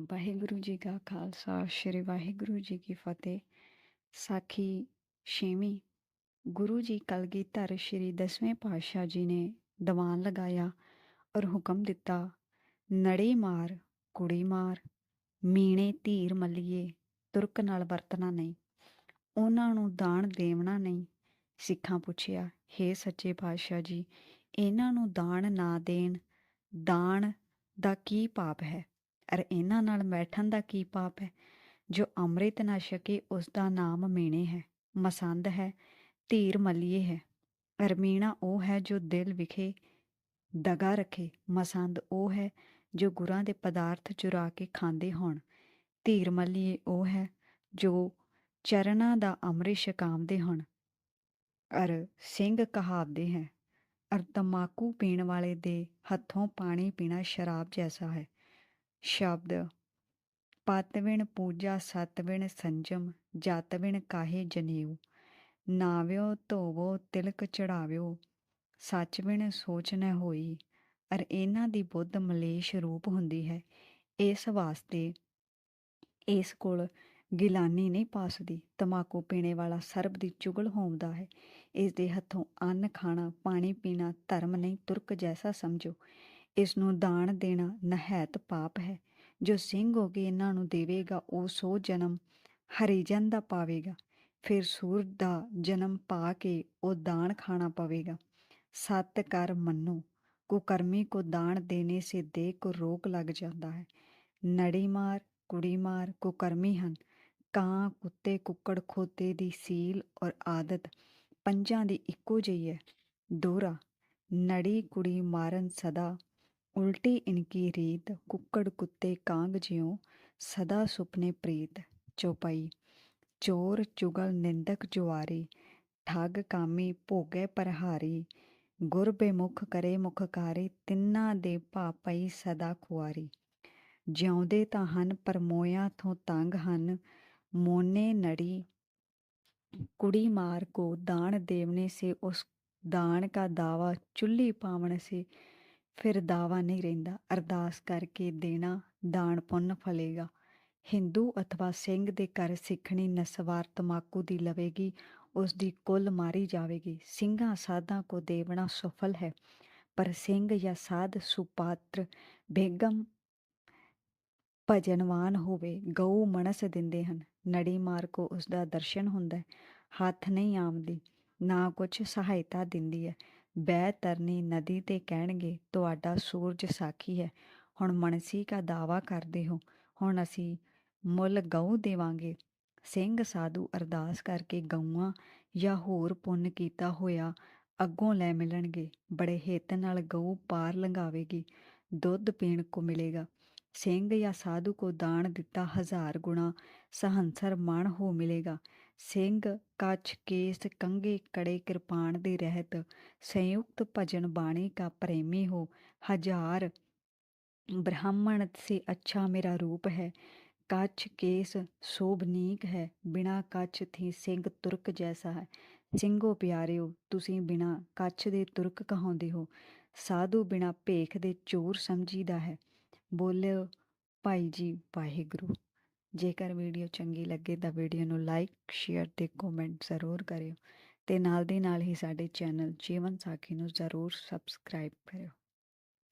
ਵਾਹਿਗੁਰੂ ਜੀ ਕਾ ਖਾਲਸਾ, ਸ੍ਰੀ ਵਾਹਿਗੁਰੂ ਜੀ ਕੀ ਫਤਿਹ। ਸਾਖੀ ਛੇਵੀਂ, ਗੁਰੂ ਜੀ ਕਲਗੀਧਰ ਸ੍ਰੀ ਦਸਵੇਂ ਪਾਤਸ਼ਾਹ ਜੀ ਨੇ ਦੀਵਾਨ ਲਗਾਇਆ ਔਰ ਹੁਕਮ ਦਿੱਤਾ, ਨੜੇ ਮਾਰ, ਕੁੜੀ ਮਾਰ, ਮੀਣੇ ਧੀਰ ਮੱਲੀਏ, ਤੁਰਕ ਨਾਲ ਵਰਤਣਾ ਨਹੀਂ। ਉਹਨਾਂ ਨੂੰ ਦਾਨ ਦੇਵਣਾ ਨਹੀਂ, ਸਿੱਖਾਂ ਪੁੱਛਿਆ, ਹੇ ਸੱਚੇ ਪਾਤਸ਼ਾਹ ਜੀ, ਇਹਨਾਂ ਨੂੰ ਦਾਨ ਨਾ ਦੇਣ, ਦਾਨ ਦਾ ਕੀ ਪਾਪ ਹੈ? ਅਰ ਇਹਨਾਂ ਨਾਲ ਬੈਠਣ ਦਾ ਕੀ ਪਾਪ ਹੈ? ਜੋ ਅੰਮ੍ਰਿਤ ਨਾ ਛਕੇ ਉਸ ਦਾ ਨਾਮ ਮੀਣੇ ਹੈ, ਮਸੰਦ ਹੈ, ਧੀਰ ਮਲੀਏ ਹੈ। ਅਰਮੀਣਾ ਉਹ ਹੈ ਜੋ ਦਿਲ ਵਿਖੇ ਦਗਾ ਰੱਖੇ, ਮਸੰਦ ਉਹ ਹੈ ਜੋ ਗੁਰਾਂ ਦੇ ਪਦਾਰਥ ਚੁਰਾ ਕੇ ਖਾਂਦੇ ਹੋਣ। ਧੀਰ ਮਲੀਏ ਉਹ ਹੈ ਜੋ ਚਰਨਾਂ ਦਾ ਅੰਮ੍ਰਿਤ ਛਕਾਉਂਦੇ ਹੋਣ। ਅਰ ਸਿੰਘ ਕਹਾਵਦੇ ਹੈ, ਅਰ ਤਮਾਕੂ ਪੀਣ ਵਾਲੇ ਦੇ ਹੱਥੋਂ ਪਾਣੀ ਪੀਣਾ ਸ਼ਰਾਬ ਜੈਸਾ ਹੈ। ਸ਼ਬਦ ਪਤਵਿਣ ਪੂਜਾ ਸਤਵਿਣ ਸੰਜਮ ਜਤਵਿਣ ਕਾਹੇ ਜਨੇਊ। ਨਾਵਿਓ, ਧੋਵੋ, ਤਿਲਕ ਚੜਾਵਿਓ ਸੱਚਵਿਣ ਸੋਚ ਨ ਹੋਈ। ਅਰ ਇਹਨਾਂ ਦੀ ਬੁੱਧ ਮਲੇਸ਼ ਰੂਪ ਹੁੰਦੀ ਹੈ। ਇਸ ਵਾਸਤੇ ਇਸ ਕੋਲ ਗਿਲਾਨੀ ਨਹੀਂ ਪਾਸਦੀ। ਤਮਾਕੂ ਪੀਣੇ ਵਾਲਾ ਸਰਬ ਦੀ ਚੁਗਲ ਹੋਮਦਾ ਹੈ। ਇਸ ਦੇ ਹੱਥੋਂ ਅੰਨ ਖਾਣਾ, ਪਾਣੀ ਪੀਣਾ ਧਰਮ ਨਹੀਂ, ਤੁਰਕ ਜੈਸਾ ਸਮਝੋ। ਇਸ ਨੂੰ ਦਾਨ ਦੇਣਾ ਨਹਿਤ ਪਾਪ ਹੈ। ਜੋ ਸਿੰਘ ਹੋ ਕੇ ਇਹਨਾਂ ਨੂੰ ਦੇਵੇਗਾ, ਉਹ ਸੋ ਜਨਮ ਹਰੀਜਨ ਦਾ ਪਾਵੇਗਾ। ਫਿਰ ਸੂਰ ਦਾ ਜਨਮ ਪਾ ਕੇ ਉਹ ਦਾਨ ਖਾਣਾ ਪਵੇਗਾ। ਸਤ ਕਰ ਮੰਨੋ, ਕੁਕਰਮੀ ਕੋ ਦਾਨ ਦੇਣੇ ਸੇ ਦੇ ਕੋ ਰੋਗ ਲੱਗ ਜਾਂਦਾ ਹੈ। ਨੜੀ ਮਾਰ, ਕੁੜੀ ਮਾਰ, ਕੁਕਰਮੀ ਹਨ। ਕਾਂ, ਕੁੱਤੇ, ਕੁੱਕੜ, ਖੋਤੇ ਦੀ ਸੀਲ ਔਰ ਆਦਤ ਪੰਜਾਂ ਦੀ ਇੱਕੋ ਜਿਹੀ ਹੈ। ਦੋਰਾ ਨੜੀ ਕੁੜੀ ਮਾਰਨ ਸਦਾ ਉਲਟੀ ਇਨਕੀ ਰੀਤ ਕੁੱਕੜ ਕੁੱਤੇ ਕਾਂਗ ਜਿਉ ਸਦਾ ਸੁਪਨੇ ਪ੍ਰੀਤ ਚੋਪਈ। ਚੋਰ ਚੁਗਲ ਨਿੰਦਕ ਜੁਆਰੀ, ਠੱਗ ਕਾਮੀ ਭੋਗੇ ਪਰਹਾਰੀ। ਗੁਰ ਬੇਮੁਖ ਕਰੇ ਮੁਖਕਾਰੀ ਤਿੰਨਾਂ ਦੇ ਭਾਪਈ ਸਦਾ ਖੁਆਰੀ। ਜਿਉਂਦੇ ਤਾਂ ਹਨ ਪਰ ਮੋਇਆਂ ਥੋਂ ਤੰਗ ਹਨ। ਮੋਨੇ ਨੜੀ ਕੁੜੀ ਮਾਰ ਕੋ ਦਾਨ ਦੇਵਨੇ ਸੇ, ਉਸ ਦਾਨ ਕਾ ਦਾਵਾ ਚੁੱਲੀ ਪਾਵਣ ਸੇ। ਫਿਰ ਦਾਵਾ ਨਹੀਂ ਰਹਿੰਦਾ। ਅਰਦਾਸ ਕਰਕੇ ਦੇਣਾ ਦਾਨ ਪੁੰਨ ਫਲੇਗਾ। ਹਿੰਦੂ ਅਥਵਾ ਸਿੰਘ ਦੇ ਘਰ ਸਿੱਖਣੀ ਨਸਵਾਰ ਤਮਾਕੂ ਦੀ ਲਵੇਗੀ, ਉਸ ਦੀ ਕੁੱਲ ਮਾਰੀ ਜਾਵੇਗੀ। ਸਿੰਘਾਂ ਸਾਧਾਂ ਕੋ ਦੇਵਣਾ ਸਫਲ ਹੈ, ਪਰ ਸਿੰਘ ਜਾਂ ਸਾਧ ਸੁਪਾਤਰ ਬੇਗਮ ਭਜਨਵਾਨ ਹੋਵੇ, ਗਊ ਮਨਸ ਦਿੰਦੇ ਹਨ। ਨੜੀ ਮਾਰ ਕੋ ਉਸ ਦਾ ਦਰਸ਼ਨ ਹੁੰਦਾ ਹੈ, ਹੱਥ ਨਹੀਂ ਆਮਦੀ, ਨਾ ਕੁਝ ਸਹਾਇਤਾ ਦਿੰਦੀ ਹੈ। ਬੈ ਤਰਨੀ ਨਦੀ ਤੇ ਕਹਿਣਗੇ, ਤੁਹਾਡਾ ਸੂਰਜ ਸਾਖੀ ਹੈ। ਹੁਣ ਮਨਸੀ ਕਾ ਦਾਵਾ ਕਰਦੇ ਹੋ। ਹੁਣ ਅਸੀਂ ਮੁੱਲ ਗਊ ਦੇਵਾਂਗੇ। ਸਿੰਘ ਸਾਧੂ ਅਰਦਾਸ ਕਰਕੇ ਗਊਆਂ ਜਾਂ ਹੋਰ ਪੁੰਨ ਕੀਤਾ ਹੋਇਆ ਅੱਗੋਂ ਲੈ ਮਿਲਣਗੇ। ਬੜੇ ਹਿੱਤ ਨਾਲ ਗਊ ਪਾਰ ਲੰਘਾਵੇਗੀ। ਦੁੱਧ ਪੀਣ ਕੋ ਮਿਲੇਗਾ। ਸਿੰਘ ਜਾਂ ਸਾਧੂ ਕੋ ਦਾਨ ਦਿੱਤਾ ਹਜ਼ਾਰ ਗੁਣਾ। ਸਹੰਸਰ ਮਣ ਹੋ ਮਿਲੇਗਾ। ਸਿੰਘ ਕੱਛ ਕੇਸ ਕੰਗੇ ਕੜੇ ਕਿਰਪਾਨ ਦੇ ਰਹਿਤ ਸੰਯੁਕਤ ਭਜਨ ਬਾਣੀ ਕਾ ਪ੍ਰੇਮੀ ਹੋ ਹਜ਼ਾਰ ब्राह्मण से अच्छा मेरा रूप है ਕੱਛ ਕੇਸ ਸੋਭਨੀਕ ਹੈ ਬਿਨਾ ਕੱਛ ਥੀ ਸਿੰਘ ਤੁਰਕ ਜੈਸਾ ਹੈ ਸਿੰਘੋ ਪਿਆਰਿਓ ਤੁਸੀਂ ਬਿਨਾ ਕੱਛ ਦੇ ਤੁਰਕ ਕਹਾਉਂਦੇ ਹੋ ਸਾਧੂ ਬਿਨਾ ਭੇਖ ਦੇ ਚੋਰ ਸਮਝੀਦਾ ਹੈ ਬੋਲਿਓ ਭਾਈ ਜੀ ਵਾਹਿਗੁਰੂ ਜੇਕਰ ਵੀਡੀਓ ਚੰਗੀ ਲੱਗੇ ਤਾਂ ਵੀਡੀਓ ਨੂੰ ਲਾਈਕ, ਸ਼ੇਅਰ ਤੇ ਕਮੈਂਟ ਜ਼ਰੂਰ ਕਰਿਓ ਤੇ ਨਾਲ ਦੀ ਨਾਲ ਹੀ ਸਾਡੇ ਚੈਨਲ ਜੀਵਨ ਸਾਖੀ ਨੂੰ ਜ਼ਰੂਰ ਸਬਸਕ੍ਰਾਈਬ ਕਰਿਓ।